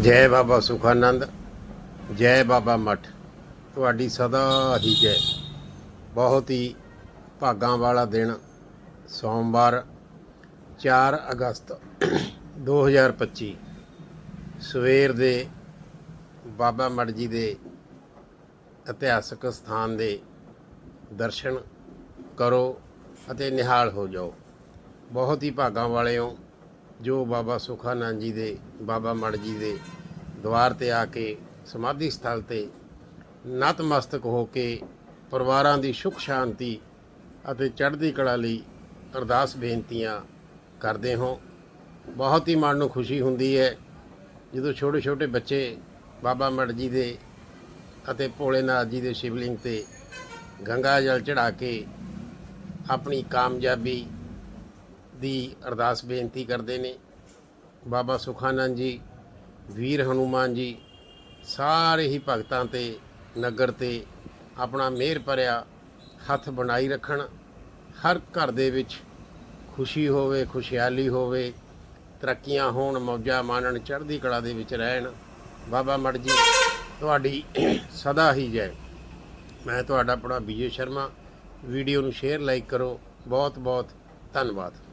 ਜੈ ਬਾਬਾ ਸੁਖਾਨੰਦ, ਜੈ ਬਾਬਾ ਮਠ। ਤੁਹਾਡੀ ਸਦਾ ਹੀ ਜੈ। ਬਹੁਤ ਹੀ ਭਾਗਾਂ ਵਾਲਾ ਦਿਨ, ਸੋਮਵਾਰ 4 ਅਗਸਤ 2025 ਸਵੇਰ ਦੇ ਬਾਬਾ ਮਠ ਜੀ ਦੇ ਇਤਿਹਾਸਕ ਸਥਾਨ ਦੇ ਦਰਸ਼ਨ ਕਰੋ ਅਤੇ ਨਿਹਾਲ ਹੋ ਜਾਓ। ਬਹੁਤ ਹੀ ਭਾਗਾਂ ਵਾਲੇ ਹੋ ਜੋ ਬਾਬਾ ਸੁਖਾਨੰਦ ਜੀ ਦੇ, ਬਾਬਾ ਮੜ ਜੀ ਦੇ ਦਵਾਰ ਤੇ ਆ ਕੇ ਸਮਾਧੀ ਸਥਲ ਤੇ ਨਤਮਸਤਕ ਹੋ ਕੇ ਪਰਿਵਾਰਾਂ ਦੀ ਸੁਖ ਸ਼ਾਂਤੀ ਅਤੇ ਚੜ੍ਹਦੀ ਕਲਾ ਲਈ ਅਰਦਾਸ ਬੇਨਤੀਆਂ ਕਰਦੇ ਹੋ। ਬਹੁਤ ਹੀ ਮਨ ਨੂੰ ਖੁਸ਼ੀ ਹੁੰਦੀ ਹੈ ਜਦੋਂ ਛੋਟੇ ਛੋਟੇ ਬੱਚੇ ਬਾਬਾ ਮੜ ਜੀ ਦੇ ਅਤੇ ਭੋਲੇਨਾਥ ਜੀ ਦੇ ਸ਼ਿਵਲਿੰਗ ਤੇ ਗੰਗਾ ਜਲ ਚੜਾ ਕੇ ਆਪਣੀ ਕਾਮਯਾਬੀ ਦੀ ਅਰਦਾਸ ਬੇਨਤੀ ਕਰਦੇ ਨੇ। ਬਾਬਾ ਸੁਖਾਨੰਦ ਜੀ, ਵੀਰ ਹਨੂਮਾਨ ਜੀ, ਸਾਰੇ ਹੀ ਭਗਤਾਂ ਤੇ, ਨਗਰ ਤੇ ਆਪਣਾ ਮਿਹਰ ਭਰਿਆ ਹੱਥ ਬਣਾਈ ਰੱਖਣ। ਹਰ ਘਰ ਦੇ ਵਿੱਚ ਖੁਸ਼ੀ ਹੋਵੇ, ਖੁਸ਼ਹਾਲੀ ਹੋਵੇ, ਤਰੱਕੀਆਂ ਹੋਣ, ਮੌਜਾਂ ਮਾਣਨ, ਚੜ੍ਹਦੀ ਕਲਾ ਦੇ ਵਿੱਚ ਰਹਿਣ। ਬਾਬਾ ਮੜ ਜੀ, ਤੁਹਾਡੀ ਸਦਾ ਹੀ ਜੈ। ਮੈਂ ਤੁਹਾਡਾ ਆਪਣਾ ਵਿਜੇ ਸ਼ਰਮਾ। ਵੀਡੀਓ ਨੂੰ ਸ਼ੇਅਰ, ਲਾਈਕ ਕਰੋ। ਬਹੁਤ ਬਹੁਤ ਧੰਨਵਾਦ।